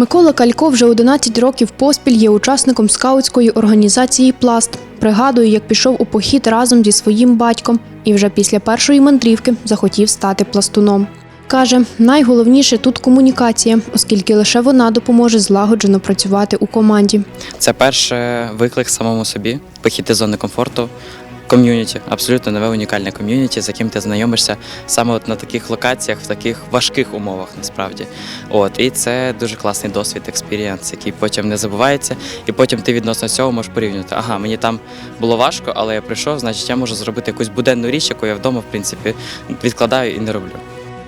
Микола Калько вже 11 років поспіль є учасником скаутської організації Пласт. Пригадує, як пішов у похід разом зі своїм батьком і вже після першої мандрівки захотів стати пластуном. Каже, найголовніше тут комунікація, оскільки лише вона допоможе злагоджено працювати у команді. Це перше виклик самому собі, вихід із зони комфорту, ком'юніті, абсолютно нове унікальне ком'юніті, з яким ти знайомишся саме от на таких локаціях, в таких важких умовах насправді. От і це дуже класний досвід, експірієнс, який потім не забувається, і потім ти відносно цього можеш порівнювати. Ага, мені там було важко, але я прийшов, значить я можу зробити якусь буденну річ, яку я вдома, в принципі, відкладаю і не роблю.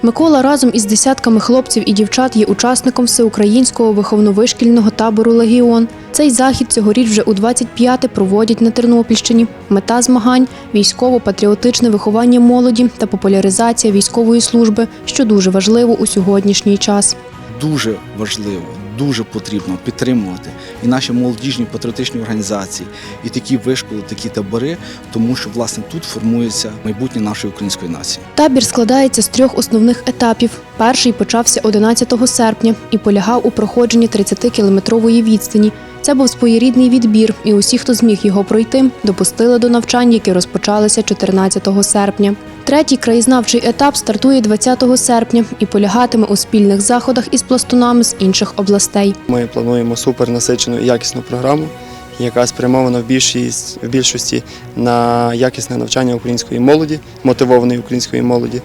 Микола разом із десятками хлопців і дівчат є учасником всеукраїнського виховно-вишкільного табору Легіон. Цей захід цьогоріч вже у 25-те проводять на Тернопільщині. Мета змагань військово-патріотичне виховання молоді та популяризація військової служби, що дуже важливо у сьогоднішній час. Дуже важливо, дуже потрібно підтримувати і наші молодіжні патріотичні організації, і такі вишколи, такі табори, тому що власне тут формується майбутнє нашої української нації. Табір складається з трьох основних етапів. Перший почався 11 серпня і полягав у проходженні 30-кілометрової відстані. Це був своєрідний відбір, і усі, хто зміг його пройти, допустили до навчань, які розпочалися 14 серпня. Третій краєзнавчий етап стартує 20 серпня і полягатиме у спільних заходах із пластунами з інших областей. Ми плануємо супернасичену і якісну програму, яка спрямована в більшість в більшості на якісне навчання української молоді, мотивованої української молоді,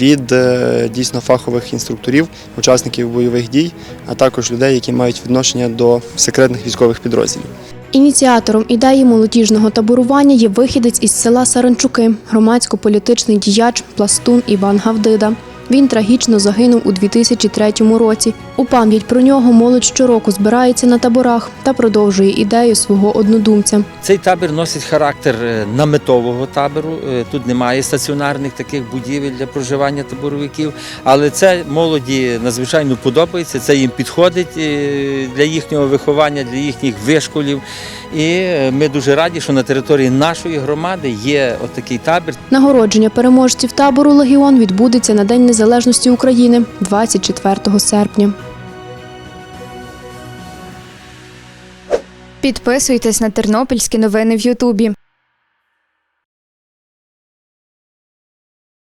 від е, дійсно фахових інструкторів, учасників бойових дій, а також людей, які мають відношення до секретних військових підрозділів. Ініціатором ідеї молодіжного таборування є вихідець із села Саранчуки, громадсько-політичний діяч пластун Іван Гавдида. Він трагічно загинув у 2003 році. У пам'ять про нього молодь щороку збирається на таборах та продовжує ідею свого однодумця. Цей табір носить характер е, наметового табору. Е, Тут немає стаціонарних таких будівель для проживання таборовиків, але це молоді надзвичайно подобається. Це їм підходить е, для їхнього виховання, для їхніх вишколів. І ми дуже раді, що на території нашої громади є отакий табір. Нагородження переможців табору Легіон відбудеться на День Незалежності України 24 серпня. Підписуйтесь на тернопільські новини в Ютубі.